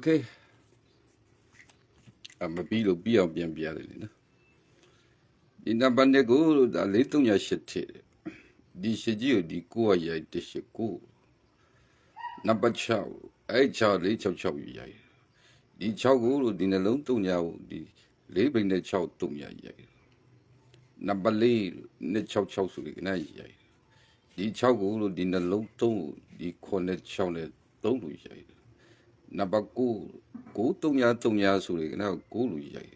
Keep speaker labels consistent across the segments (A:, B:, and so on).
A: okay အမပြီးလို့ပြီးအောင်ပြန်ပြရတယ်လေနော်ဒီနံပါတ်နဲ့ကိုဒါ၄၃၈ထည့်ဒီရှိကြီးကိုဒီကိုကရိုက်တရှိကိုနံပါတ်6အဲ့6 466ရိုက်ဒီ6ကိုလို့ဒီနှလုံးတုံညာကိုဒီ၄ဘိန်နဲ့6တုံညာရိုက်နံပါတ်4 266ဆိုပြီးခဏရိုက်ဒီ6ကိုလို့ဒီနှလုံး3ကိုဒီ9 6နဲ့3လို့ရိုက် နံပါတ်9 9 3ညာ3ညာဆိုပြီးကန9လို့ရိုက်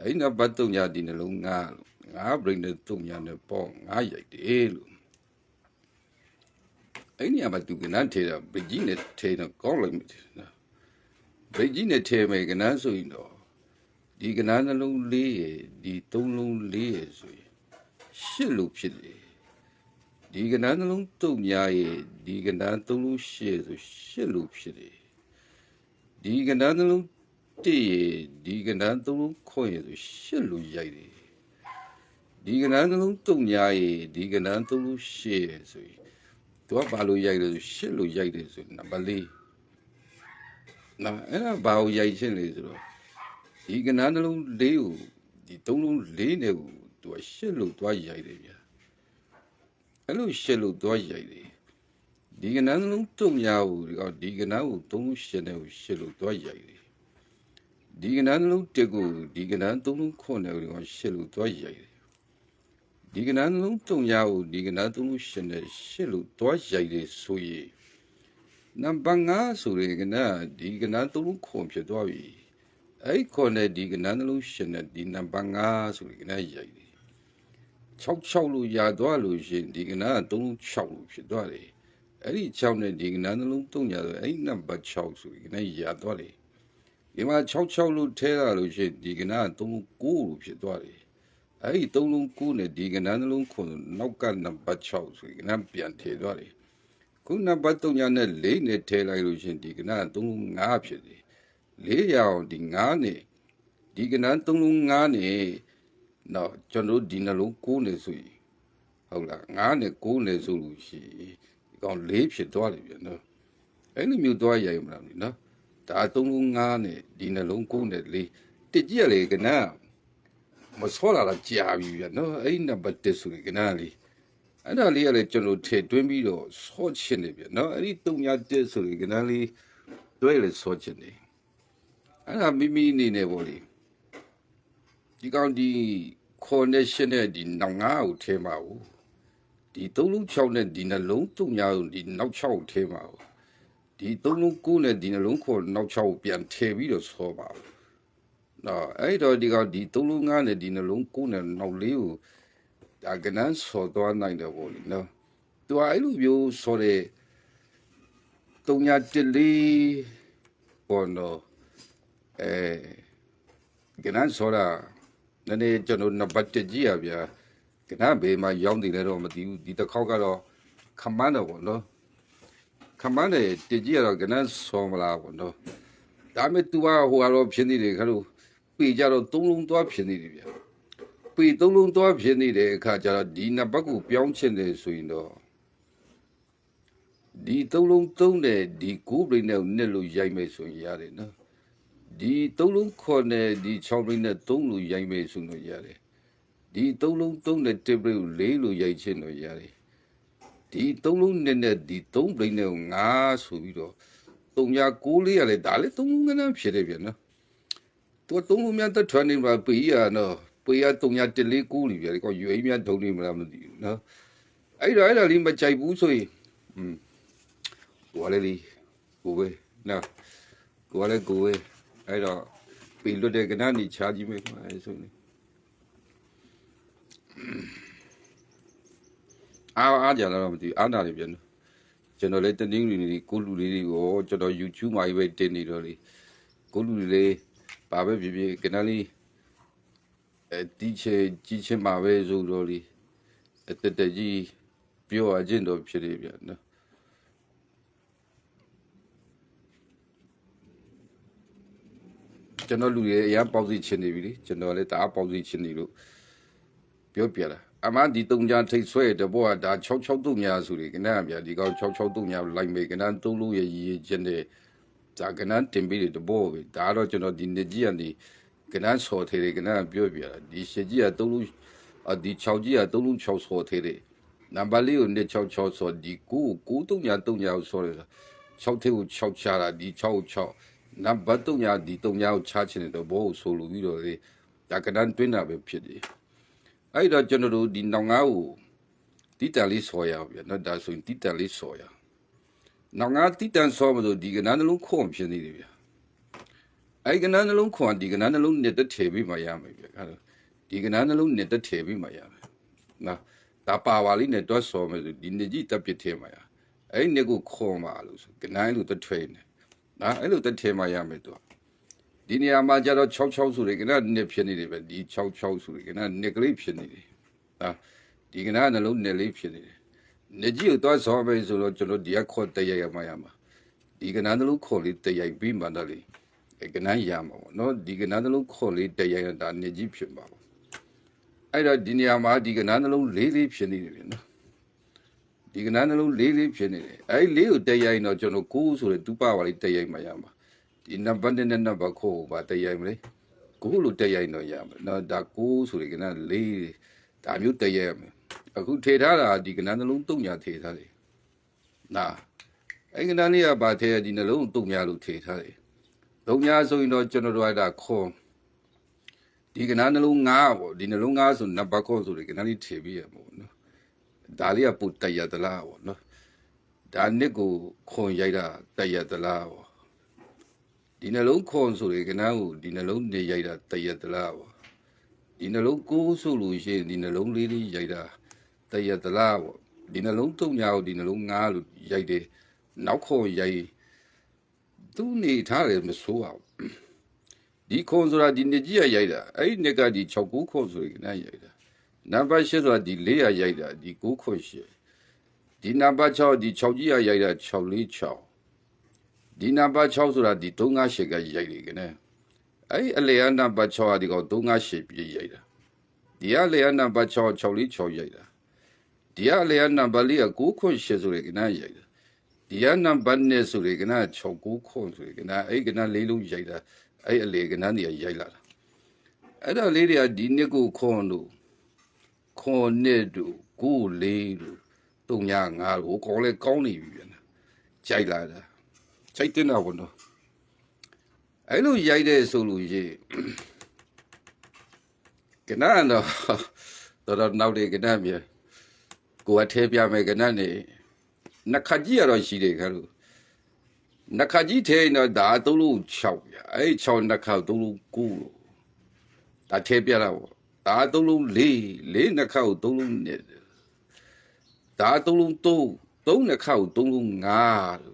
A: အဲ့နံပါတ်3ညာဒီနှလုံး9လို့5 brain နဲ့3ညာနဲ့ပေါ့9ရိုက်တယ်လို့အဲ့ဒီအမတူကနထေတာဗကြီးနဲ့ထေတော့ကောင်းလိုက်မယ်နော်ဗကြီးနဲ့ထေမယ်ကနဆိုရင်တော့ဒီကနနှလုံးလေးရယ်ဒီသုံးလုံးလေးရယ်ဆိုရင်ရှစ်လို့ဖြစ်တယ်ဒီကနနှလုံးတုံညာရယ်ဒီကနသုံးလုံးရှစ်ဆိုရှစ်လို့ဖြစ်တယ် ဒီကနနှလုံးတည့်ရယ်ဒီကနသုံးလုံးခွန်ရယ်ဆိုရှစ်လို့ရိုက်တယ်ဒီကနနှလုံးတုံညာရယ်ဒီကနသုံးလုံးရှစ်ရယ်ဆိုရင်သူကဘာလို့ရိုက်လဲဆိုရှစ်လို့ရိုက်တယ်ဆိုနံပါတ်၄နော်အဲ့ဒါဘာကိုရိုက်ချင်းလဲဆိုတော့ဒီကနားနှလုံးလေးကိုဒီသုံးလုံးလေးနဲ့ကိုသူကရှစ်လို့သွားရိုက်တယ်ဗျာအဲ့လိုရှစ်လို့သွားရိုက်တယ် ဒီကနားနှလုံးတုံညာကိုဒီကဒီကနားကိုသုံးလုံးရှစ်နဲ့ကိုရှစ်လို့သွားရိုက်တယ်ဒီကနားနှလုံးတစ်ကိုဒီကနားသုံးလုံးခွနဲ့ကိုရှစ်လို့သွားရိုက်တယ်ဒီကနားနှလုံးတုံညာကိုဒီကနားသုံးလုံးရှစ်နဲ့ရှစ်လို့သွားရိုက်တယ်ဆိုရင်နံပါတ်5ဆိုရင်ကနာဒီကနာသုံးလုံးခွန်ဖြစ်သွားပြီအဲ့ခွန်နဲ့ဒီကနာနှလုံးရှင်နဲ့ဒီနံပါတ်5ဆိုရင်ကနာရိုက်တယ်66လို့ရသွားလို့ရှင်ဒီကနာသုံးလုံး6လို့ဖြစ်သွားတယ် အဲ့ဒီ6နဲ့ဒီကနာနှလုံး3ညာဆိုအဲ့နံပါတ်6ဆိုရင်ကနာရသွားတယ်ဒီမှာ66လို့ထဲလာလို့ရှင်ဒီကနာသုံးလုံး9လို့ဖြစ်သွားတယ်အဲ့ဒီသုံးလုံး9နဲ့ဒီကနာနှလုံးခွန်နောက်ကနံပါတ်6ဆိုရင်ကနာပြန်ထည့်သွားတယ်ခုနံပါတ်3ညာနဲ့4နဲ့ထဲလိုက်လို့ရှင်ဒီကနာ3လုံး5ဖြစ်တယ်4ရအောင်ဒီ9နဲ့ဒီကနာ3လုံး5နဲ့တော့ကျွန်တော်ဒီနှလုံး9နဲ့ဆိုရင်ဟုတ်လား9နဲ့9နဲ့ဆိုလို့ရှိရင်ဒီ ကောင်၄ဖြစ်သွားလိမ့်မယ်နော်အဲ့လိုမျိုးသွားရရင်မလားနော်ဒါ395နဲ့ဒီနှလုံး9နဲ့4တစ်ကြက်လေကနာမစောလာလာကြာပြီဗျနော်အဲ့နံပါတ်1ဆိုရင်ကနာလေးအဲ့ဒါလေးကလည်းကျွန်တော်ထည့်သွင်းပြီးတော့ဆော့ချင်တယ်ဗျနော်အဲ့ဒီ301ဆိုရင်ကနာလေးတွဲလေဆော့ချင်တယ်အဲ့ဒါမိမိအနေနဲ့ပေါ့လေဒီကောင်ဒီ connection နဲ့ဒီနောက်ငါ့ကိုထဲမှာဘူး ဒီသုံးလုံး6နဲ့ဒီနှလုံးတုံညာကိုဒီနောက်6ကိုထဲမှာဘူးဒီသုံးလုံး9နဲ့ဒီနှလုံးခေါ်နောက်6ကိုပြန်ထည့်ပြီးတော့ဆော့ပါဘူးနော်အဲ့တော့ဒီကောင်ဒီသုံးလုံး9နဲ့ဒီနှလုံး9နဲ့နောက်လေးကိုဒါကနန်းဆော်သွားနိုင်တယ်ပေါ့လေနော်သူကအဲ့လိုမျိုးဆော်တဲ့တုံညာတလေးပေါ်တော့အဲကနန်းဆော်တာနည်းနည်းကျွန်တော်နံပါတ်1ကြည့်ရဗျာ ကနန်းဘေးမှာရောင်းနေတယ်တော့မသိဘူးဒီတစ်ခေါက်ကတော့ခမန်းတော့ပေါ့နော်ခမန်းတယ်တကြည့်ရတော့ကနန်းဆော်မလားပေါ့နော်ဒါမဲ့ तू ကဟိုကတော့ဖြစ်နေတယ်ခါလို့ပေကြတော့သုံးလုံးသွားဖြစ်နေတယ်ဗျာပေသုံးလုံးသွားဖြစ်နေတဲ့အခါကျတော့ဒီနံပါတ်ကိုပြောင်းချင်တယ်ဆိုရင်တော့ဒီသုံးလုံးသုံးတယ်ဒီကိုးပရိနဲ့နှစ်လို့ရိုက်မယ်ဆိုရင်ရတယ်နော်ဒီသုံးလုံးခေါ်နဲ့ဒီ6ပရိနဲ့3လို့ရိုက်မယ်ဆိုလို့ရတယ် ဒီသုံးလုံးသုံးတဲ့တစ်ပရိတ်ကိုလေးလို့ရိုက်ချင်းတော့ရတယ်ဒီသုံးလုံးနဲ့နဲ့ဒီသုံးပရိတ်နဲ့ကိုငါဆိုပြီးတော့သုံးရကိုးလေးရလေဒါလေသုံးလုံးကနန်းဖြစ်တယ်ပြန်နော်သူသုံးလုံးများတက်ထွန်းနေမှာပေရနော်ပေရသုံးရတစ်လေးကိုးနေပြန်လေကောရွေးများဒုံနေမလားမသိဘူးနော်အဲ့ဒါအဲ့ဒါလေးမကြိုက်ဘူးဆိုရင်อืมကိုယ်လေးကိုပဲနော်ကိုယ်လေးကိုပဲအဲ့တော့ပေလွတ်တဲ့ကနန်းနေချာကြည့်မယ်ဆိုရင် အားအားကြတော့မသိဘူးအားနာနေပြန်တော့ကျွန်တော်လည်းတနင်္ဂနွေနေ့ကိုလူလေးတွေကိုကျွန်တော် YouTube မှာပဲတင်နေတော့လေကိုလူလေးပါပဲဖြစ်ဖြစ်ကဏ္ဍလေးအဲတီချေကြီးချင်မှာပဲဆိုတော့လေအတတကြီးပြောအချင်းတော့ဖြစ်နေပြန်နော်ကျွန်တော်လူတွေအရင်ပေါက်စီချင်နေပြီလေကျွန်တော်လည်းတအားပေါက်စီချင်နေလို့ ပြောပြတာအမှန်ဒီတုံကြထိတ်ဆွဲတဘောကဒါ663ညာဆိုလေကနဗျာဒီကောက်663ညာလိုက်မေကနသုံးလို့ရရည်ချင်းတဲ့ဒါကနန်းတင်ပြီးတဘောပဲဒါတော့ကျွန်တော်ဒီနေကြီးကနေကနန်းဆော်သေးတယ်ကနန်းပြောပြတာဒီရှစ်ကြီးကသုံးလုံးအဒီ6ကြီးကသုံးလုံး6ဆော်သေးတယ်နံပါတ်လေးကိုနှစ်6 6ဆော်ဒီကိုကိုတုံညာတုံညာကိုဆော်တယ်6သေးကို6ချတာဒီ6 6နံပါတ်တုံညာဒီတုံညာကိုချချင်တယ်တော့ဘောကိုဆိုလိုပြီးတော့လေဒါကနန်းတွင်းတာပဲဖြစ်တယ် အဲ့တော့ကျွန်တော်တို့ဒီနောင်ငါးကိုတိတန်လေးဆော်ရအောင်ဗျနော်ဒါဆိုရင်တိတန်လေးဆော်ရအောင်နောက်ငါတိတန်ဆောမလို့ဒီကနန်းနှလုံးခွန်ဖြစ်နေတယ်ဗျာအဲ့ကနန်းနှလုံးခွန်ဒီကနန်းနှလုံးနဲ့တက်ထည့်ပြီးမှရမယ်ဗျာအဲ့တော့ဒီကနန်းနှလုံးနဲ့တက်ထည့်ပြီးမှရမယ်နော်ဒါပါဝါလေးနဲ့တွတ်ဆောမယ်ဆိုဒီနေကြီးတက်ပစ်ထည့်မှရအဲ့နေကိုခွန်ပါလို့ဆိုကနန်းလို့တက်ထွေးနေနော်အဲ့လိုတက်ထည့်မှရမယ်တော့ ဒီနေရာမှာကျတော့66ဆိုရယ်ကနန်းနှစ်ဖြစ်နေတယ်ဗျဒီ66ဆိုရယ်ကနန်းနှစ်ကလေးဖြစ်နေတယ်ဟာဒီကနန်းနှလုံးနှစ်လေးဖြစ်နေတယ်နေကြီးကိုသွားဆောပဲဆိုတော့ကျွန်တော်ဒီကခေါ်တရရမှာရမှာဒီကနန်းတလုံးခေါ်လေးတရိုက်ပြီးမှတော့လေအဲကနန်းရမှာပေါ့နော်ဒီကနန်းတလုံးခေါ်လေးတရိုက်တာနေကြီးဖြစ်မှာပေါ့အဲ့တော့ဒီနေရာမှာဒီကနန်းတလုံးလေးလေးဖြစ်နေတယ်လေနော်ဒီကနန်းတလုံးလေးလေးဖြစ်နေတယ်အဲ့လေးကိုတရိုက်တော့ကျွန်တော်ကိုးဆိုတဲ့ဒုပပါလေးတရိုက်မှာရမှာ ဒီနံပါတ်နဲ့နံပါတ်ခေါ်ပါတရိုက်မလဲကိုးလို့တရိုက်တော့ရမှာနော်ဒါကိုးဆိုတဲ့ကနန်းလေးဒါမျိုးတရိုက်ရမယ်အခုထေထားတာဒီကဏ္ဍနှလုံးတုံညာထေထားတယ်။နာအဲ့ကဏ္ဍလေးကဘာထေရဒီနှလုံးတုံညာလို့ထေထားတယ်။တုံညာဆိုရင်တော့ကျွန်တော်တို့ကဒါခွန်ဒီကဏ္ဍနှလုံး၅ပေါ့ဒီနှလုံး၅ဆိုနံပါတ်ခေါ်ဆိုဒီကဏ္ဍလေးထေပြီးရမှာပေါ့နော်။ဒါလေးကပုတ်တရတလားပေါ့နော်။ဒါနှစ်ကိုခွန်ရိုက်တာတရတလားပေါ့။ ဒီနှလုံးခွန်ဆိုဒီကဏ္ဍကိုဒီနှလုံးနေရိုက်တာတရတလားပေါ့။ဒီနှလုံးကိုးဆိုလို့ရှိရင်ဒီနှလုံးလေးလေးရိုက်တာတရတလားပေါ့ဒီနှလုံးတုံညာကိုဒီနှလုံးငားလို့ရိုက်တယ်နောက်ခေါ်ရိုက်သူနေထားတယ်မဆိုးအောင်ဒီခွန်ဆိုတာဒီနေကြီးရရိုက်တာအဲ့ဒီနှစ်ကဒီ6ခုခွန်ဆိုရင်လည်းရိုက်တာနံပါတ်8ဆိုတာဒီ4ရရိုက်တာဒီ9ခွန်8ဒီနံပါတ်6ဒီ6ကြီးရရိုက်တာ646 ဒီနံပါတ်6ဆိုတာဒီ358ကရိုက်တယ်ကနေအဲ့ဒီအလေအနံပါတ်6ကဒီကောင်358ပြည့်ရိုက်တာဒီကလေအနံပါတ်6 646ရိုက်တာဒီကလေနံပါတ်လေးက9ခွန်8ဆိုရယ်ကနာရိုက်တာဒီကနံပါတ်နဲ့ဆိုရယ်ကနာ6 9ခွန်ဆိုရယ်ကနာအဲ့ကနာလေးလုံးရိုက်တာအဲ့အလေကနာနေရိုက်လာတာအဲ့ဒါလေးတွေကဒီနှစ်ကိုခွန်လို့ခွန်နှစ်တို့ကိုလေးတို့တုံညာငါတို့ကောင်းလဲကောင်းနေပြီပြန်ကြိုက်လာတာ ကြိုက်တင်တာဘုံတော့အဲ့လိုရိုက်တဲ့ဆိုလို့ရေးကနာတော့တော်တော်နောက်လေကနာမြေကိုယ်ကထဲပြမယ်ကနတ်နေနှခါကြီးရတော့ရှိတယ်ခါလို့နှခါကြီးထဲတော့ဒါသုံးလုံး6ပြအဲ့6နှခါသုံးလုံး9လို့ဒါထဲပြတာပေါ့ဒါသုံးလုံး4 4နှခါကိုသုံးလုံးနဲ့ဒါသုံးလုံး3 3နှခါကိုသုံးလုံး5လို့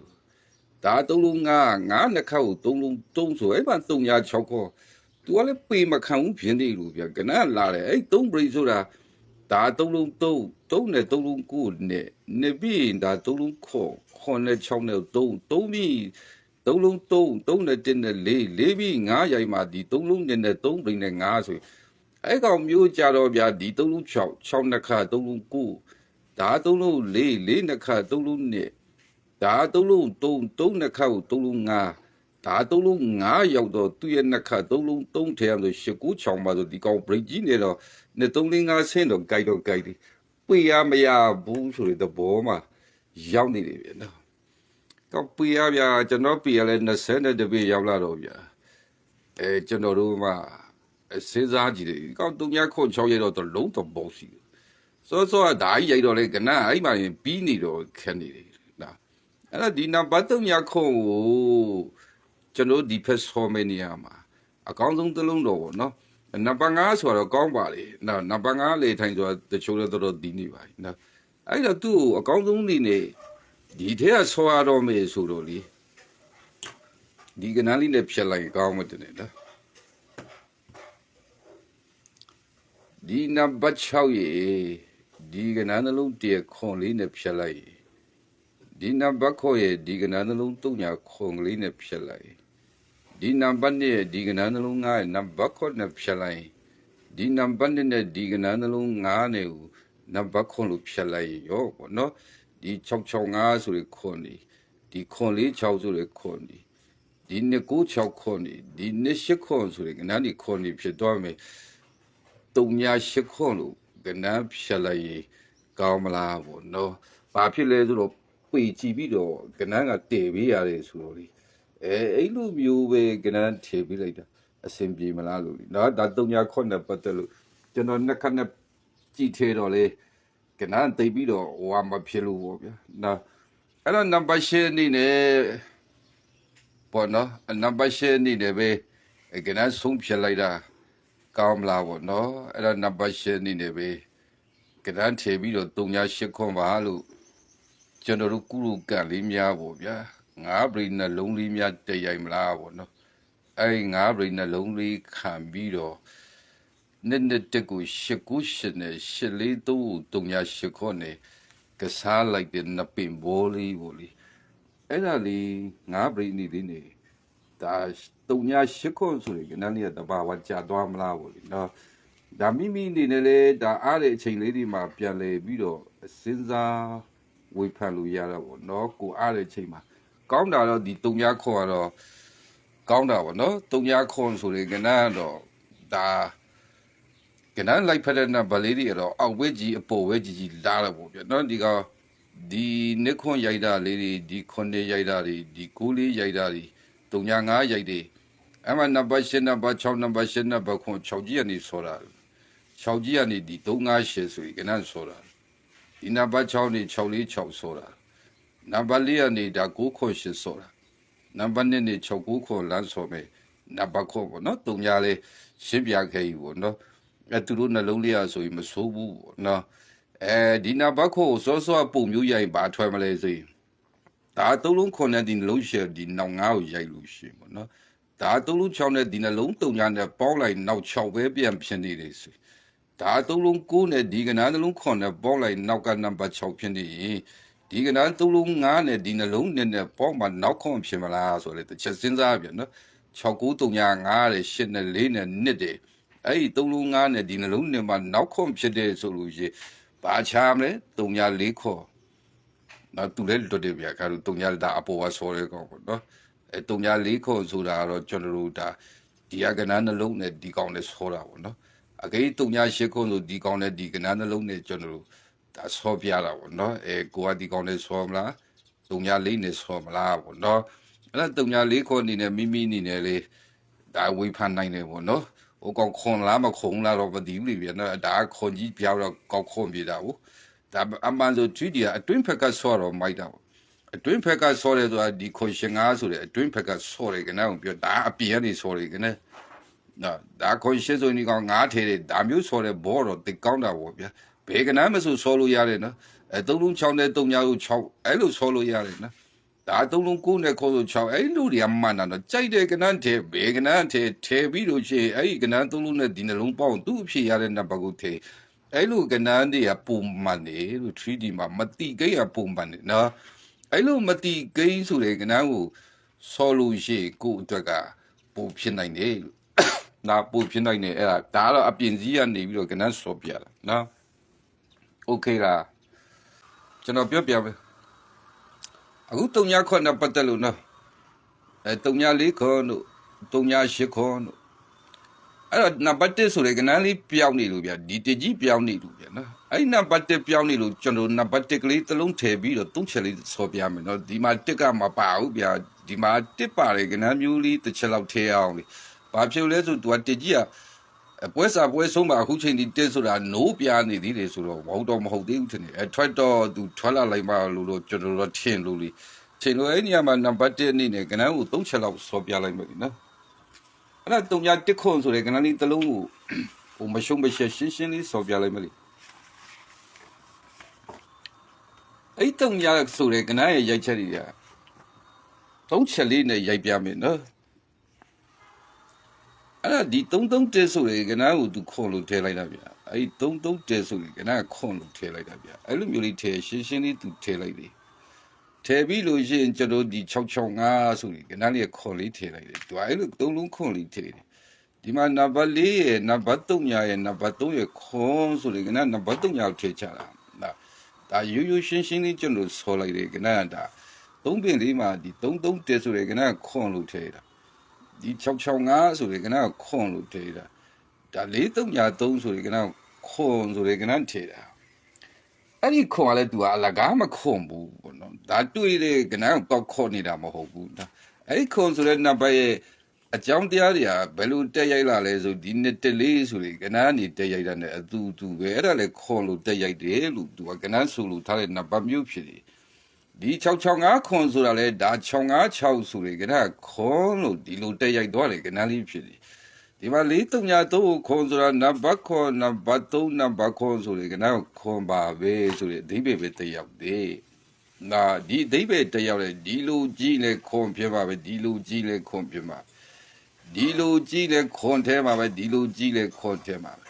A: ဒါသုံးလုံး5 5နှခါကိုသုံးလုံး3ဆိုအဲ့မှာ3ညာ6ခေါ် तू ကလည်းပေမခံဘူးဖြစ်နေလို့ဗျကနတ်လာတယ်အဲ့3 break ဆိုတာဒါသုံးလုံးသုံးသုံးနဲ့သုံးလုံးကိုနဲ့နှစ်ပြီးဒါသုံးလုံးခေါ်ခေါ်နဲ့6နဲ့သုံးသုံးပြီးသုံးလုံးသုံးသုံးနဲ့1နဲ့4လေးပြီး9ရိုင်မှာဒီသုံးလုံးနဲ့နဲ့3ပိန်နဲ့9ဆိုအဲ့ကောင်မျိုးကြတော့ဗျာဒီသုံးလုံး6 6နှစ်ခါသုံးလုံး9ဒါသုံးလုံး4 4နှစ်ခါသုံးလုံးနဲ့ ဒါသုံးလုံး3 3နှစ်ခါကိုသုံးလုံး9ဒါသုံးလုံး9ရောက်တော့သူ့ရဲ့နှစ်ခါသုံးလုံး3ထဲရဆို8 9 6ပါဆိုဒီကောင် break ကြီးနေတော့နဲ့3 5 5ဆင်းတော့ကြိုက်တော့ကြိုက်တယ်ပွေရမရဘူးဆိုတဲ့သဘောမှာရောက်နေတယ်ဗျနော်တော့ပွေရဗျာကျွန်တော်ပွေရလဲ20နဲ့တပြည့်ရောက်လာတော့ဗျာအဲကျွန်တော်တို့မှစဉ်းစားကြည့်တယ်ကောက်3ညခွန်6ရတော့လုံးတော့ပေါ့စီစောစောကဓာကြီးရိုက်တော့လေကနအဲ့မှာပြီးနေတော့ခက်နေတယ်နော် အဲ့တော့ဒီနံပါတ်3ညခွန်ကိုကျွန်တော်ဒီဖက်ဆော်မနေရမှာအကောင်းဆုံးတစ်လုံးတော့ဗောနော်နံပါတ်5ဆိုတော့ကောင်းပါလေနော်နံပါတ်5လေထိုင်ဆိုတော့တချို့လည်းတော်တော်ဒီနေပါပြီနော်အဲ့တော့သူ့ကိုအကောင်းဆုံးနေနေဒီထဲကဆွာတော့မေဆိုတော့လေဒီကနန်းလေးနဲ့ဖြတ်လိုက်ရင်ကောင်းမှတင်တယ်နော်ဒီနံပါတ်6ရေဒီကနန်းနှလုံးတည်းခွန်လေးနဲ့ဖြတ်လိုက်ရင် ဒီနံပါတ်9ရေဒီကနန်းနှလုံးတုံညာခွန်လေးနဲ့ဖြတ်လိုက်ရင်ဒီနံပါတ်နဲ့ဒီကဏ္ဍနှလုံး9ရဲ့နံပါတ်9နဲ့ဖြတ်လိုက်ရင်ဒီနံပါတ်နဲ့ဒီကဏ္ဍနှလုံး9နဲ့ကိုနံပါတ်9လို့ဖြတ်လိုက်ရင်ရောပေါ့နော်ဒီ665ဆိုတဲ့ခွန်ဒီဒီခွန်လေး6ဆိုတဲ့ခွန်ဒီဒီနှစ်ကို6ခွန်နေဒီနှစ်8ခွန်ဆိုရင်ကနန်းဒီခွန်နေဖြစ်သွားမယ်တုံညာ8ခွန်လို့ကနန်းဖြတ်လိုက်ရင်ကောင်းမလားပေါ့နော်ဘာဖြစ်လဲဆိုတော့ ပေကြည့်ပြီးတော့ကနန်းကတည်ပေးရတယ်ဆိုတော့လေအဲအဲ့လိုမျိုးပဲကနန်းထည့်ပေးလိုက်တာအဆင်ပြေမလားလို့လေနော်ဒါတုံညာခွန်နဲ့ပတ်သက်လို့ကျွန်တော်နှစ်ခါနဲ့ကြည့်သေးတော့လေကနန်းတိတ်ပြီးတော့ဟိုဟာမဖြစ်လို့ပေါ့ဗျာနော်အဲ့တော့နံပါတ်၈အနေနဲ့ပေါ့နော်အနံပါတ်ရှင်းနေတယ်ပဲအဲကနဆုံးဖြတ်လိုက်တာကောင်းမလားပေါ့နော်အဲ့ဒါနံပါတ်ရှင်းနေတယ်ပဲကနထည့်ပြီးတော့တုံညာရှစ်ခွန်ပါလို့ ကျွန်တော်တို့ကုရုကန့်လေးများပေါ့ဗျာငါးပရိနှလုံးလေးများတည်ရိုက်မလားပေါ့နော်အဲ့ဒီငါးပရိနှလုံးလေးခံပြီးတော့နှစ်နှစ်တက်ကိုရှစ်ကိုရှစ်နဲ့ရှစ်လေးသုံးတုံညာရှစ်ခွန်နဲ့ကစားလိုက်တဲ့နပင်ဘောလေးပေါ့လေအဲ့ဒါလေးငါးပရိနိလေးနေဒါတုံညာရှစ်ခွန်းဆိုရင်ကနန်းလေးကတဘာဝကြာသွားမလားပေါ့လေနော်ဒါမိမိအနေနဲ့လေဒါအားတဲ့အချိန်လေးဒီမှာပြန်လဲပြီးတော့စဉ်းစား ဝေဖန်လို့ရတော့ပေါ့နော်ကိုအားတဲ့အချိန်မှာကောင်းတာတော့ဒီတုံညာခွန်းကတော့ကောင်းတာပေါ့နော်တုံညာခွန်းဆိုရင်ကနန်းကတော့ဒါကနန်းလိုက်ဖက်တဲ့နံပါတ်လေးတွေကတော့အောက်ဝဲကြီးအပေါ်ဝဲကြီးကြီးလာတော့ပေါ့ဗျာနော်ဒီကဒီနှစ်ခွန်ရိုက်တာလေးတွေဒီခွန်နေရိုက်တာတွေဒီကိုးလေးရိုက်တာတွေတုံညာငါးရိုက်တွေအမှနံပါတ်8နံပါတ်6နံပါတ်8နံပါတ်9 6ကြီးကနေဆောတာ6ကြီးကနေဒီ358ဆိုရင်ကနန်းဆောတာ ဒီနံပါတ်6နေ6လေး6ဆောတာနံပါတ်4ကနေဒါ9ခွန်8ဆောတာနံပါတ်2နေ6 9ခွန်လမ်းဆောမယ်နံပါတ်9ပေါ့နော်တုံညာလေးရှင်းပြခဲ့ယူပေါ့နော်အဲသူတို့နှလုံးလေးရဆိုရင်မဆိုးဘူးပေါ့နော်အဲဒီနာဘက်ကိုစောစောပုံမျိုးရိုက်ပါထွက်မလဲဆိုရင်ဒါသုံးလုံးခွန်နဲ့ဒီနှလုံးရှယ်ဒီနောက်ငါးကိုရိုက်လို့ရှိရင်ပေါ့နော်ဒါသုံးလုံး6နဲ့ဒီနှလုံး3ညာနဲ့ပေါင်းလိုက်နောက်6ပဲပြန်ဖြစ်နေတယ်ဆို ဒါသုံးလုံး9နဲ့ဒီကနားနှလုံးခွန်နဲ့ပေါင်းလိုက်နောက်ကနံပါတ်6ဖြစ်နေရင်ဒီကနားသုံးလုံး9နဲ့ဒီနှလုံးနဲ့နဲ့ပေါင်းမှနောက်ခွန်ဖြစ်မလားဆိုလေတစ်ချက်စဉ်းစားပြန်နော်6 9 3ညာ9နဲ့8နဲ့4နဲ့1တဲ့အဲ့ဒီသုံးလုံး9နဲ့ဒီနှလုံးနဲ့မှနောက်ခွန်ဖြစ်တဲ့ဆိုလို့ရှိရင်ဘာချာမလဲတုံညာလေးခေါ်နော်သူလည်းလွတ်တယ်ဗျာခါလို့တုံညာဒါအပေါ်ကဆော်ရဲကောင်းပေါ့နော်အဲတုံညာလေးခေါ်ဆိုတာကတော့ကျွန်တော်တို့ဒါဒီကကနာနှလုံးနဲ့ဒီကောင်နဲ့ဆော်တာပေါ့နော် အကေတုံညာရှစ်ခုဆိုဒီကောင်နဲ့ဒီကနာနှလုံးနဲ့ကျွန်တော်တို့ဒါဆော်ပြတာပေါ့နော်အဲကိုကဒီကောင်နဲ့ဆော်မလားတုံညာလေးနဲ့ဆော်မလားပေါ့နော်အဲ့ဒါတုံညာလေးခေါ်အနေနဲ့မိမိအနေနဲ့လေဒါဝေဖန်နိုင်တယ်ပေါ့နော်ဟိုကောင်ခွန်လားမခုံလားတော့မသိဘူးလေဗျာနော်ဒါခွန်ကြီးပြောင်းတော့ကောက်ခွန်ပြတာဟုတ်ဒါအမှန်ဆိုသူဒီအတွင်းဖက်ကဆော့တော့မိုက်တာပေါ့အတွင်းဖက်ကဆော့တယ်ဆိုတာဒီခွန်ရှင်ငါဆိုတဲ့အတွင်းဖက်ကဆော့တယ်ကနအောင်ပြောဒါအပြင်ကနေဆော့တယ်ကန နော်ဒါခွန်ရှင်ဆိုရင်ကောင်ငါးထဲတယ်ဒါမျိုးဆော့တဲ့ဘောတော့တိတ်ကောင်းတာပေါ့ဗျာဘယ်ကနမဆိုဆော့လို့ရတယ်နော်အဲ3လုံး6နဲ့3ညာကို6အဲ့လိုဆော့လို့ရတယ်နော်ဒါသုံးလုံးကိုနဲ့ခေါ်ဆို6အဲ့လူတွေကမှန်တာတော့ကြိုက်တယ်ကနန်းထဲဘေကနန်းထဲထဲပြီးလို့ရှိရင်အဲ့ဒီကနန်းသုံးလုံးနဲ့ဒီနှလုံးပေါင်းသူ့အဖြစ်ရတဲ့နံပါတ်ကိုထဲအဲ့လိုကနန်းတွေကပုံမှန်နေလို့ 3D မှာမတိကိန်းကပုံမှန်နေနော်အဲ့လိုမတိကိန်းဆိုတဲ့ကနန်းကိုဆော်လို့ရှိရင်ကိုယ့်အတွက်ကပုံဖြစ်နိုင်တယ်လို့ နာပုံဖြစ်နိုင်တယ်အဲ့ဒါဒါတော့အပြင်စည်းကနေပြီးတော့ကနန်းဆော်ပြတာနော်โอเคလားကျွန်တော်ပြောပြမယ် အခုတုံညာခွန်းနဲ့ပတ်သက်လို့နော်အဲတုံညာလေးခွန်းတို့တုံညာရှစ်ခွန်းတို့အဲ့တော့နံပါတ်1ဆိုတဲ့ကနန်းလေးပြောင်းနေလို့ဗျဒီတကြီးပြောင်းနေလို့ဗျနော်အဲ့နံပါတ်1ပြောင်းနေလို့ကျွန်တော်နံပါတ်1ကလေးတစ်လုံးထည့်ပြီးတော့သုံးချက်လေးဆော်ပြမယ်နော်ဒီမှာ1ကမပါဘူးဗျဒီမှာ1ပါတယ်ကနန်းမျိုးလေးတစ်ချက်လောက်ထည့်အောင်လေ ဘာဖြစ်လဲဆိုသူကတကြီးကပွဲစာပွဲဆုံးမှာအခုချိန်ဒီတက်ဆိုတာနိုးပြနေသေးတယ်ဆိုတော့မဟုတ်တော့မဟုတ်သေးဘူးထင်တယ်အဲထွက်တော့သူထွက်လာလိုက်မှလို့လို့ကျွန်တော်တို့ထင်လို့လေချိန်လို့အဲ့နေရာမှာနံပါတ်1အနေနဲ့ကနန်းကို3ချက်လောက်ဆော်ပြလိုက်မယ်နော်အဲ့ဒါတုံညာတစ်ခွန်ဆိုတဲ့ကနန်းလေးတစ်လုံးကိုဟိုမရှုံးမရှက်ရှင်းရှင်းလေးဆော်ပြလိုက်မယ်လေအဲ့တုံညာဆိုတဲ့ကနန်းရဲ့ရိုက်ချက်တွေက3ချက်လေးနဲ့ရိုက်ပြမယ်နော် အဲ့ဒါဒီ33တဲဆိုရင်ကနားကိုသူခွန်လို့ထည့်လိုက်တာဗျအဲ့ဒီ33တဲဆိုရင်ကနားခွန်လို့ထည့်လိုက်တာဗျအဲ့လိုမျိုးလေးထည့်ရှင်းရှင်းလေးသူထည့်လိုက်တယ်ထည့်ပြီးလို့ရှိရင်ကျွန်တော်ဒီ665ဆိုရင်ကနားလေးခွန်လေးထည့်လိုက်တယ်သူအဲ့လိုသုံးလုံးခွန်လေးထည့်တယ်ဒီမှာနံပါတ်4ရဲ့နံပါတ်3ညာရဲ့နံပါတ်3ရဲ့ခွန်ဆိုရင်ကနားနံပါတ်3ညာကိုထည့်ချတာဒါဒါရိုးရိုးရှင်းရှင်းလေးကျွန်တော်ဆော်လိုက်တယ်ကနားကဒါသုံးပင်လေးမှာဒီ33တက်ဆိုရယ်ကနခွန်လို့ထဲတာ ဒီ665ဆိုရယ်ကနခွန်လို့ထဲတာဒါ4303ဆိုရယ်ကနခွန်ဆိုရယ်ကနထဲတာအဲ့ဒီခွန်ကလည်း तू ကအလကားမခွန်ဘူးပေါ့နော်ဒါတွေ့တဲ့ကနကောက်ခွန်နေတာမဟုတ်ဘူးဒါအဲ့ဒီခွန်ဆိုတဲ့နံပါတ်ရဲ့အကြောင်းတရားတွေကဘယ်လိုတက်ရိုက်လာလဲဆိုဒီနှစ်တလေးဆိုရင်ကနန်းနေတက်ရိုက်တာနဲ့အတူတူပဲအဲ့ဒါလည်းခွန်လို့တက်ရိုက်တယ်လို့ तू ကကနန်းဆိုလို့ထားတဲ့နံပါတ်မျိုးဖြစ်တယ် ဒီ665ခွန်ဆိုတာလေဒါ656ဆိုရင်ကနခွန်လို့ဒီလိုတက်ရိုက်သွားတယ်ကနန်းလေးဖြစ်တယ်ဒီမှာ433ခွန်ဆိုတာနံပါတ်ခွန်နံပါတ်3နံပါတ်ခွန်ဆိုရင်ကနခွန်ပါပဲဆိုရင်အဓိပ္ပာယ်ပဲတက်ရောက်တယ်ငါဒီအဓိပ္ပာယ်တက်ရောက်တယ်ဒီလိုကြီးလဲခွန်ဖြစ်ပါပဲဒီလိုကြီးလဲခွန်ဖြစ်ပါဒီလိုကြီးလဲခွန်ထဲမှာပဲဒီလိုကြီးလဲခွန်ထဲမှာပဲ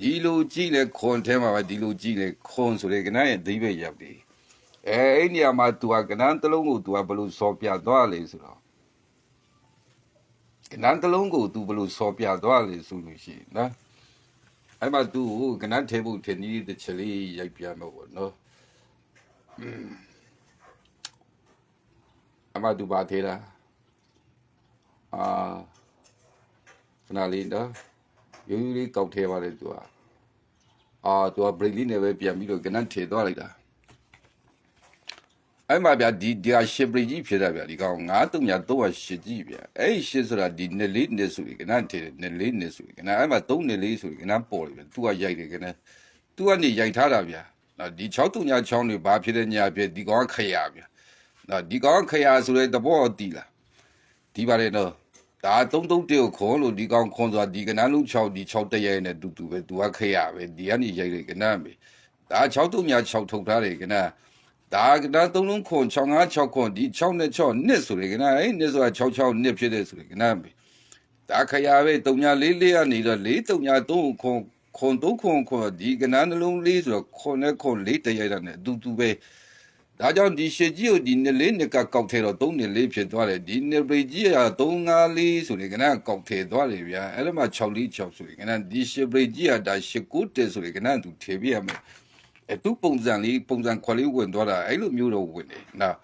A: ဒီလိုကြီးလဲခွန်ထဲမှာပဲဒီလိုကြီးလဲခွန်ဆိုတဲ့ကနရဲ့အဓိပ္ပာယ်ရောက်တယ် အဲအဲ့ဒီနေရာမှာ तू ကကနန်းတစ်လုံးကို तू ကဘယ်လိုစော်ပြသွားလဲဆိုတော့ကနန်းတစ်လုံးကို तू ဘယ်လိုစော်ပြသွားလဲဆိုလို့ရှိရင်နော်အဲ့မှာ तू ကိုကနန်းထဲဖို့ထင်ကြီးတစ်ချက်လေးရိုက်ပြမယ်ပေါ့နော်အမ तू ပါသေးလားအာခဏလေးနော်ရိုးရိုးလေးကောက်ထဲပါလေ तू อ่ะအာ तू က break လေးနဲ့ပဲပြန်ပြီးတော့ကနန်းထဲသွားလိုက်တာ အဲ့မှာဗျာဒီဒီဟာရှစ်ပရိကြီးဖြစ်တာဗျာဒီကောင်9338ကြီးဗျာအဲ့ဒီရှစ်ဆိုတာဒီနှစ်လေးနှစ်ဆိုရင်ကနန်းထဲနှစ်လေးနှစ်ဆိုရင်ကနန်းအဲ့မှာ3နှစ်လေးဆိုရင်ကနန်းပေါ်တယ်ဗျာ तू ကရိုက်တယ်ကနန်း तू ကနေရိုက်ထားတာဗျာနော်ဒီ6336တွေဘာဖြစ်တဲ့ညာဖြစ်ဒီကောင်ကခရဗျာနော်ဒီကောင်ကခရဆိုတဲ့သဘောတီးလားဒီပါတယ်နော်ဒါ33တေကိုခွန်လို့ဒီကောင်ခွန်ဆိုတာဒီကနန်းလုံး6ဒီ6တရဲနဲ့တူတူပဲ तू ကခရပဲဒီကနေရိုက်တယ်ကနန်းပဲဒါ6336ထုတ်ထားတယ်ကနန်း ဒါကနန်း3လုံးခွန်656ခွန်ဒီ6နဲ့6နှစ်ဆိုတယ်ကနန်းအဲ့နှစ်ဆိုတာ66နှစ်ဖြစ်တဲ့ဆိုတယ်ကနန်းပဲဒါခရပဲ344ကနေတော့433ခွန်ခွန်3ခွန်ခွန်ဒီကနန်းနှလုံးလေးဆိုတော့ခွန်နဲ့ခွန်4တရဲတာနဲ့အတူတူပဲဒါကြောင့်ဒီရှစ်ကြီးကိုဒီနှစ်လေးနှစ်ကကောက်ထဲတော့3နှစ်လေးဖြစ်သွားတယ်ဒီနှစ်ပေကြီးက354ဆိုရင်ကနန်းကောက်ထဲသွားတယ်ဗျာအဲ့ဒါမှ646ဆိုရင်ကနန်းဒီရှစ်ပေကြီးကဒါရှစ်9တက်ဆိုရင်ကနန်းသူထေပြရမယ် အဲသူပုံစံလေးပုံစံခွက်လေးဝင်သွားတာအဲ့လိုမျိုးတော့ဝင်တယ်နော်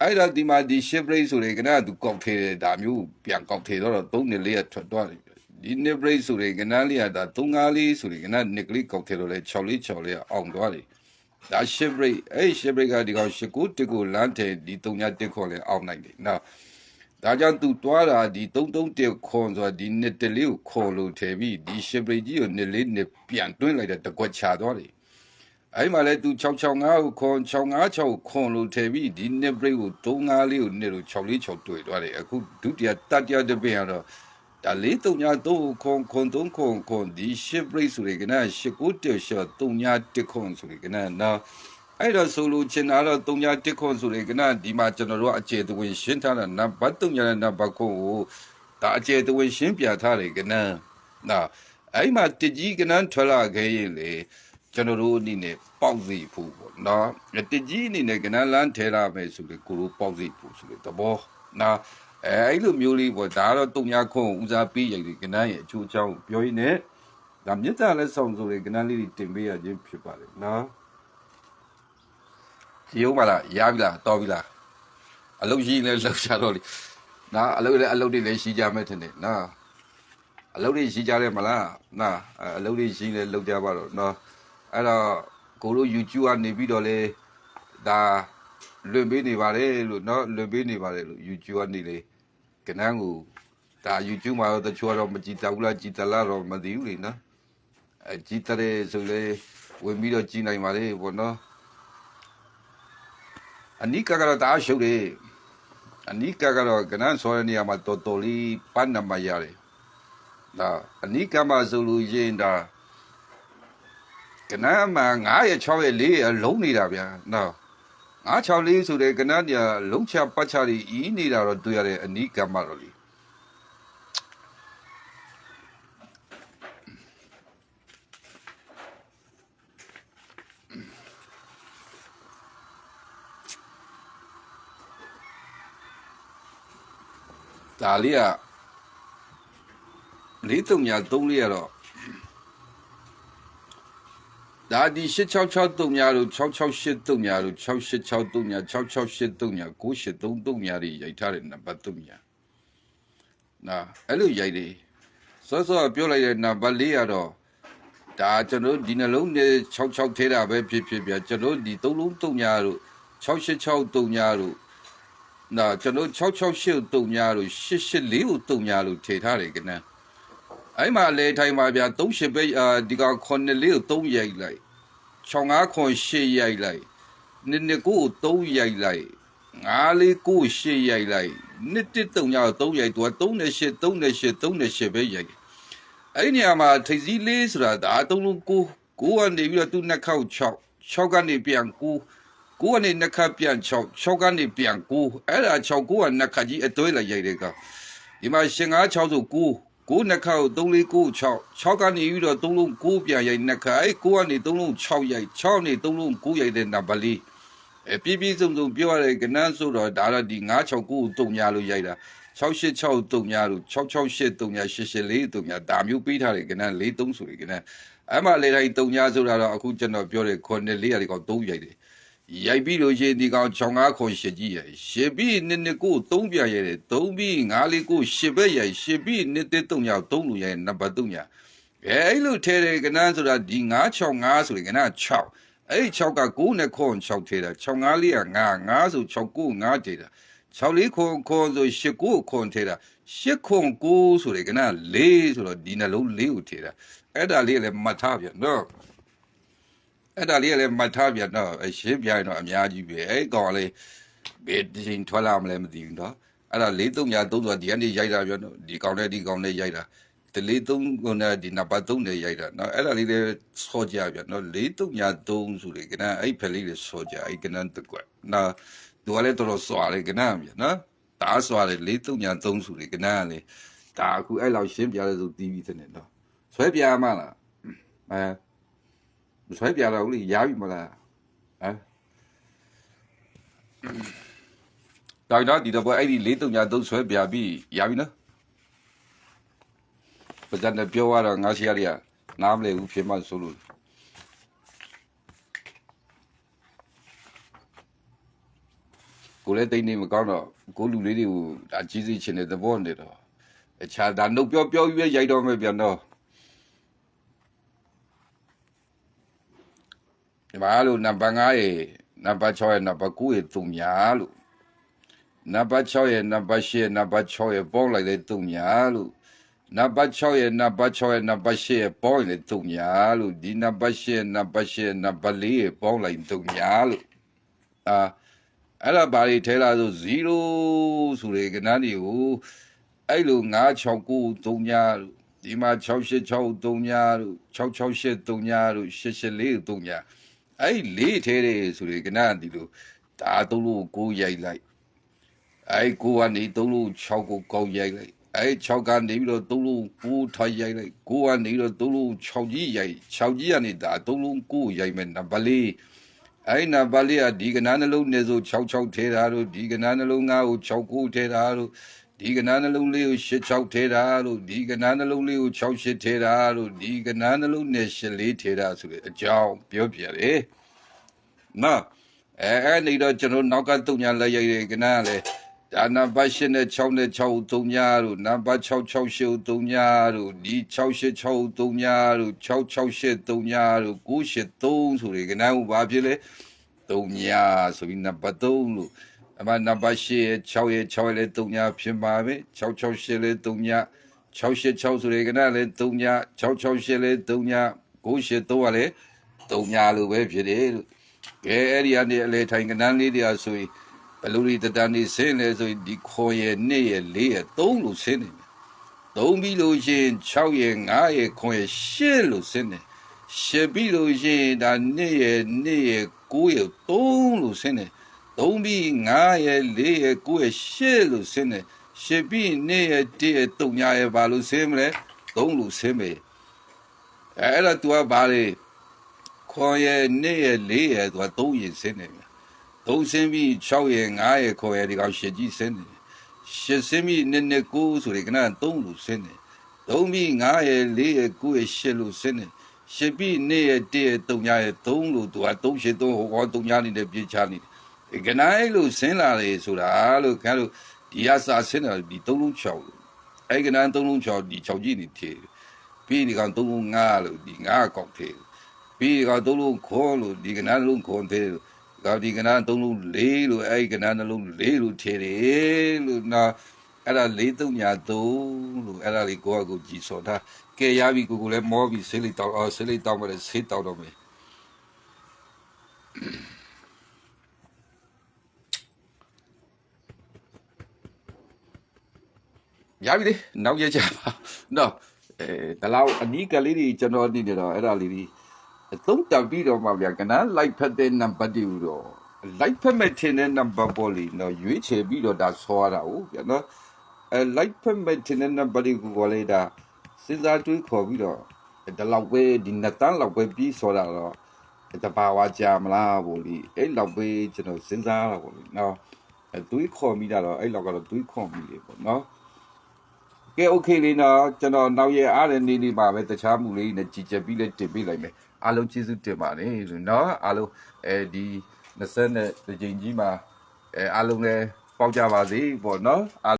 A: အဲ့ဒါဒီမှာဒီ shift rate ဆိုရင်ကနသူကောက်ထေတယ်ဒါမျိုးပြန်ကောက်ထေတော့3နှစ်လေးကထွက်သွားတယ်ဒီ nip rate ဆိုရင်ကနလေးကဒါ354ဆိုရင်ကန nick လေးကောက်ထေတော့လဲ646လေးအောင်သွားတယ်ဒါ shift rate အဲ့ shift rate ကဒီကောင်19တစ်ကိုလမ်းထဲဒီ3ညတစ်ခေါ်လဲအောင်နိုင်တယ်နော်ဒါကြောင့်သူတွားတာဒီ331ခွန်ဆိုတာဒီနှစ်တလေးကိုခေါ်လို့ထည့်ပြီးဒီ shift rate ကြီးကိုနှစ်လေးနှစ်ပြန်တွင်းလိုက်တဲ့တကွက်ချသွားတယ် အဲ့မှာလဲသူ665ကိုခွန်656ခွန်လို့ထည့်ပြီးဒီနှစ် break ကို35လေးကိုနှစ်လို့646တွေ့သွားတယ်အခုဒုတိယတတိယတစ်ပင်ကတော့ဒါလေးတုံညာတော့ခွန်ခွန်သုံးခွန်ခွန်ဒီ ship break ဆိုရကန89တက်ရှော့တုံညာတစ်ခွန်ဆိုရကနနော်အဲ့တော့ဆိုလို့ချင်တာတော့တုံညာတစ်ခွန်ဆိုရကနဒီမှာကျွန်တော်တို့အကျေတဝင်ရှင်းထားတာနံပါတ်တုံညာနဲ့နံပါတ်ခွန်ကိုဒါအကျေတဝင်ရှင်းပြထားတယ်ကနနော်အဲ့မှာတကြီးကနန်းထွက်လာခဲ့ရင်လေ ကျွန်တော်တို့အနေနဲ့ပေါက်စီဖို့ပေါ့နော်တကြီးအနေနဲ့ကနန်းလန်းထဲလာမယ်ဆိုလေကိုတို့ပေါက်စီဖို့ဆိုလေသဘောနော်အဲအဲ့လိုမျိုးလေးပေါ့ဒါကတော့တုံညာခွန်ဦးစားပေးရိုက်ဒီကနန်းရဲ့အချိုးအချောင်းပြောရင်းနဲ့ဒါမြစ်တာလက်ဆောင်ဆိုလေကနန်းလေးတွေတင်ပေးရခြင်းဖြစ်ပါတယ်နော်ကြည့်ဦးမလားရပြီလားတော်ပြီလားအလုပ်ရှိလဲလှုပ်ရှားတော့လေနော်အလုပ်လည်းအလုပ်တွေလည်းရှိကြမယ်ထင်တယ်နော်အလုပ်တွေရှိကြတယ်မလားနော်အလုပ်တွေရှိလဲလုပ်ကြပါတော့နော် အဲ့တော့ကိုတို့ YouTube ကနေပြီးတော့လေဒါလွင်ပေးနေပါတယ်လို့เนาะလွင်ပေးနေပါတယ်လို့ YouTube ကနေလေကနန်းကိုဒါ YouTube မှာတော့တချို့တော့မကြည်တဘူးလားကြည်တလားတော့မသိဘူးလေနော်အဲကြည်တဲ့ဆိုလေဝင်ပြီးတော့ကြည်နိုင်ပါလေဘောနော်အနိကကတော့ဒါရှုပ်တယ်အနိကကတော့ကနန်းဆောရနေရာမှာတော်တော်လေးပန်းနမရတယ်ဒါအနိကမှာဆိုလို့ရင်ဒါ ကနန်းမှာ9ရက်6ရက်4ရက်လုံးနေတာဗျာနော်964ဆိုတဲ့ကနန်းညာလုံးချပတ်ချတွေအီးနေတာတော့တွေ့ရတဲ့အနီးကမ္မတော့လीဒါလေးကလေးတုံညာ3လေးရတော့ ဒါဒီ8663ညာတို့6683ညာတို့6663ညာ6683ညာ9833ညာတွေရိုက်ထားတဲ့နံပါတ်3ညာနာအဲ့လိုရိုက်တယ်စောစောပြောလိုက်တဲ့နံပါတ်4ကတော့ဒါကျွန်တော်ဒီနှလုံးနဲ့66ထဲတာပဲဖြစ်ဖြစ်ပြကျွန်တော်ဒီ3လုံး3ညာတို့6663ညာတို့နာကျွန်တော်6683ညာတို့884ကို3ညာလို့ထည့်ထားတယ်ကနန်း အဲ့မှာလေထိုင်ပါဗျာ38ပဲအာဒီက9လေးကို3ရိုက်လိုက်65ခွန်8ရိုက်လိုက်နှစ်နှစ်ကို3ရိုက်လိုက်5လေးကို8ရိုက်လိုက်နှစ်တစ်3ည3ရိုက်သူက3နဲ့8 3နဲ့8 3နဲ့8ပဲရိုက်တယ်အဲ့ဒီနေရာမှာထိပ်စည်းလေးဆိုတာဒါအသုံးလုံးကိုကိုကနေပြီးတော့သူ့နှစ်ခေါက်6 6ကနေပြန်ကိုကိုကနေနှစ်ခါပြန်6 6ကနေပြန်ကိုအဲ့ဒါ6ကိုကနှစ်ခါကြီးအတွဲလိုက်ရိုက်တဲ့ကဒီမှာရှင်9 6ဆို9 ကိုနှစ်ခါကို3 4 9 6 6ကနေပြီးတော့3လုံး9ပြန်ရိုက်နှစ်ခါအဲ့9ကနေ3လုံး6ရိုက်6နေ3လုံး9ရိုက်တဲ့နံပါတ်လေးအဲပြည့်ပြည့်စုံစုံပြောရတဲ့ကနန်းဆိုတော့ဒါတော့ဒီ969တုံညာလို့ရိုက်တာ686တုံညာလို့668တုံညာ884တုံညာဒါမျိုးပေးထားတယ်ကနန်း43ဆိုရယ်ကနန်းအဲ့မှာလေတိုင်းတုံညာဆိုတာတော့အခုကျွန်တော်ပြောတဲ့ခွန်လေးရတယ်ကောင်3ရိုက်တယ် ရိုက်ပြီးလို့ရှိရင်ဒီကောင်65ခွန်ရှစ်ကြီးရိုက်ရှစ်ပြီးနှစ်နှစ်ကို3ပြန်ရိုက်တယ်3ပြီး5လေးကို10ဘက်ရိုက်10ပြီးနှစ်တစ်တုံညာ3လူရိုက်နံပါတ်3ညာအဲအဲ့လိုထဲတယ်ကနန်းဆိုတာဒီ965ဆိုရင်ကနန်း6အဲ့6က9နဲ့ခွန်6ထဲတာ65လေးက9 9ဆို6 9 5ထဲတာ6လေးခွန်ခွန်ဆို10ကိုခွန်ထဲတာ10ခွန်9ဆိုရင်ကနန်း4ဆိုတော့ဒီနှလုံး4ကိုထဲတာအဲ့ဒါလေးလည်းမှတ်ထားပြန်နော် အဲ့ဒါလေးကလည်းမှတ်ထားပြန်တော့အရှင်းပြရင်တော့အများကြီးပဲအဲ့ကောင်ကလေးဘယ်တစ်ချိန်ထွက်လာမလဲမသိဘူးတော့အဲ့ဒါလေးသုံးညာသုံးဆိုတာဒီကနေရိုက်တာပြန်တော့ဒီကောင်နဲ့ဒီကောင်နဲ့ရိုက်တာဒီလေးသုံးကောင်နဲ့ဒီနံပါတ်3နဲ့ရိုက်တာနော်အဲ့ဒါလေးလည်းစောကြပြန်နော်လေးသုံးညာ3ဆိုလေကနအဲ့ဖက်လေးလည်းစောကြအဲ့ကနတကွက်နော်သူကလည်းတော်တော်စွာလေကနပြန်နော်ဒါစွာလေလေးသုံးညာ3ဆိုလေကနကလေဒါအခုအဲ့လောက်ရှင်းပြလဲဆိုတီးပြီးတဲ့နော်ဆွဲပြမလားအဲ မဆွဲပြတော့ဘူးလေရပြီမလားဟမ်တော်တော့ဒီတော့အဲ့ဒီလေးတုံညာသုံးဆွဲပြပြီးရပြီနော်ပဇန်နဲ့ပြောရတော့ငါရှိရရနားမလဲဘူးဖြစ်မှဆိုလို့ကိုလည်းတိတ်နေမကောင်းတော့ကိုလူလေးတွေကိုဒါကြီးစီချင်တဲ့သဘောနဲ့တော့အခြားဒါနှုတ်ပြောပြောရွေးရိုက်တော့မယ်ပြန်တော့ ဒီမှာလို့နံပါတ်9ရဲ့နံပါတ်6ရဲ့နံပါတ်9ရဲ့တုံညာလို့နံပါတ်6ရဲ့နံပါတ်10ရဲ့နံပါတ်6ရဲ့ပေါင်းလိုက်တဲ့တုံညာလို့နံပါတ်6ရဲ့နံပါတ်6ရဲ့နံပါတ်10ရဲ့ပေါင်းလိုက်တဲ့တုံညာလို့ဒီနံပါတ်10ရဲ့နံပါတ်10ရဲ့နံပါတ်4ရဲ့ပေါင်းလိုက်တုံညာလို့အာအဲ့ဒါဘာတွေထဲလာဆို0ဆိုတဲ့ကဏ္ဍတွေကိုအဲ့လို969တုံညာလို့ဒီမှာ686တုံညာလို့668တုံညာလို့884တုံညာ အဲ့လေးထဲတယ်ဆိုရင်ကနဒီလိုဒါသုံးလို့ကိုရိုက်လိုက်အဲ့ကိုကနေသုံးလို့6ကိုကောက်ရိုက်လိုက်အဲ့6ကနေပြီးတော့သုံးလို့9ထားရိုက်လိုက်ကိုကနေတော့သုံးလို့6ကြီးရိုက်6ကြီးကနေဒါသုံးလို့9ရိုက်မယ်နံပါတ်လေးအဲ့နံပါတ်လေးကဒီကနားနှလုံးနဲ့ဆို66ထဲတာတို့ဒီကနားနှလုံး9ကို69ထဲတာတို့ ဒီကနားနှလုံးလေးကို86ထဲတာတို့ဒီကနားနှလုံးလေးကို68ထဲတာတို့ဒီကနားနှလုံးနဲ့84ထဲတာဆိုတဲ့အကြောင်းပြောပြတယ်နော်အဲအဲ့နေတော့ကျွန်တော်နောက်ကတုံညာလက်ရိုက်တဲ့ကနာလေဒါနံပါတ်8နဲ့6နဲ့6တုံညာတို့နံပါတ်6 68တုံညာတို့ဒီ686တုံညာတို့668တုံညာတို့983ဆိုရယ်ကနာဟိုဘာဖြစ်လဲတုံညာဆိုပြီးနံပါတ်3လို့ အမနံပါတ်8ရဲ့6ရဲ့6ရဲ့လည်းတုံညာဖြစ်ပါမယ်668လည်းတုံညာ686ဆိုရယ်ကနာလည်းတုံညာ668လည်းတုံညာ983ကလည်းတုံညာလို့ပဲဖြစ်တယ်လို့ကဲအဲ့ဒီအနေအလေထိုင်ကနန်းလေးတရားဆိုရင်ဘလူရီတတန်နေဆင်းလဲဆိုရင်ဒီခေါ်ရဲ့နှစ်ရဲ့လေးရဲ့သုံးလို့ဆင်းနေတယ်သုံးပြီးလို့ရှိရင်6ရဲ့9ရဲ့9ရဲ့10လို့ဆင်းတယ်ရှစ်ပြီးလို့ရှိရင်ဒါနှစ်ရဲ့နှစ်ရဲ့9ရဲ့3လို့ဆင်းတယ် သုံးပြီး9ရဲ့4ရဲ့9ရဲ့10လို့ဆင်းတယ်ရှစ်ပြီးနှစ်ရဲ့1ရဲ့3ညာရဲ့ဘာလို့ဆင်းမလဲ3လို့ဆင်းမယ်အဲ့ဒါ तू ကဘာလဲခွန်ရဲ့နှစ်ရဲ့လေးရဲ့သူကသုံးရင်ဆင်းနေပြီသုံးဆင်းပြီး6ရဲ့9ရဲ့ခွန်ရဲ့ဒီကောင်ရှစ်ကြီးဆင်းနေတယ်ရှစ်ဆင်းပြီးနှစ်နှစ်9ဆိုရင်ကနသုံးလို့ဆင်းနေသုံးပြီး9ရဲ့4ရဲ့9ရဲ့10လို့ဆင်းနေရှစ်ပြီးနေ့ရဲ့တည့်ရဲ့တုံညာရဲ့သုံးလို့သူကသုံးရှစ်သုံးဟိုကောတုံညာနေတယ်ပြေချနေတယ် ကနိုင်လို့ဆင်းလာတယ်ဆိုတာလို့ခင်ဗျားတို့ဒီအစာဆင်းလာဒီသုံးလုံးချောက်လို့အဲ့ကနန်းသုံးလုံးချောက်ဒီချောက်ကြီးနေထေပြီးဒီကောင်သုံးလုံးငါလို့ဒီငါကောက်ထေပြီးဒီကောင်သုံးလုံးခေါ်လို့ဒီကနန်းလုံးခေါ်ထေကောဒီကနန်းသုံးလုံးလေးလို့အဲ့ကနန်းနှလုံးလေးလို့ထေတယ်လို့နော်အဲ့ဒါလေးသုံးညာသုံးလို့အဲ့ဒါလေးကိုယ့်အကူကြည်စော်တာကဲရပြီကိုကိုလည်းမောပြီဆေးလေးတောက်အော်ဆေးလေးတောက်မယ်ဆေးတောက်တော့မယ် ရပြီလေနောက်ရက်ကြပါနော်အဲဒါလောက်အနီးကလေးတွေကျွန်တော်နေနေတော့အဲ့ဒါလေးတွေအသုံးတက်ပြီးတော့မှဗျာကနန်းလိုက်ဖက်တဲ့နံပါတ်တွေတော့လိုက်ဖက်မဲ့ထင်တဲ့နံပါတ်ပေါ်လီနော်ရွေးချယ်ပြီးတော့ဒါဆောရတာဟုတ်ဗျာနော်အဲလိုက်ဖက်မဲ့ထင်တဲ့နံပါတ်တွေကိုပေါ်လေဒါစဉ်းစားတွေးခေါ်ပြီးတော့ဒါလောက်ပဲဒီနှစ်တန်းလောက်ပဲပြီးဆောတာတော့တဘာဝကြာမလားပေါ့လေအဲ့လောက်ပဲကျွန်တော်စဉ်းစားတာပေါ့လေနော်အဲတွေးခေါ်မိတာတော့အဲ့လောက်ကတော့တွေးခေါ်မိလေပေါ့နော် ကဲ okay လေးနော်ကျွန်တော်နောက်ရအားတဲ့နေ့လေးပါပဲတခြားမှုလေးနဲ့ကြည်ကြပြီးလဲတင်ပေးလိုက်မယ်အားလုံးကျေးဇူးတင်ပါတယ်လို့နော်အားလုံးအဲဒီ20နဲ့ကြိမ်ကြီးမှာအဲအားလုံးလည်းပေါက်ကြပါစေပေါ့နော်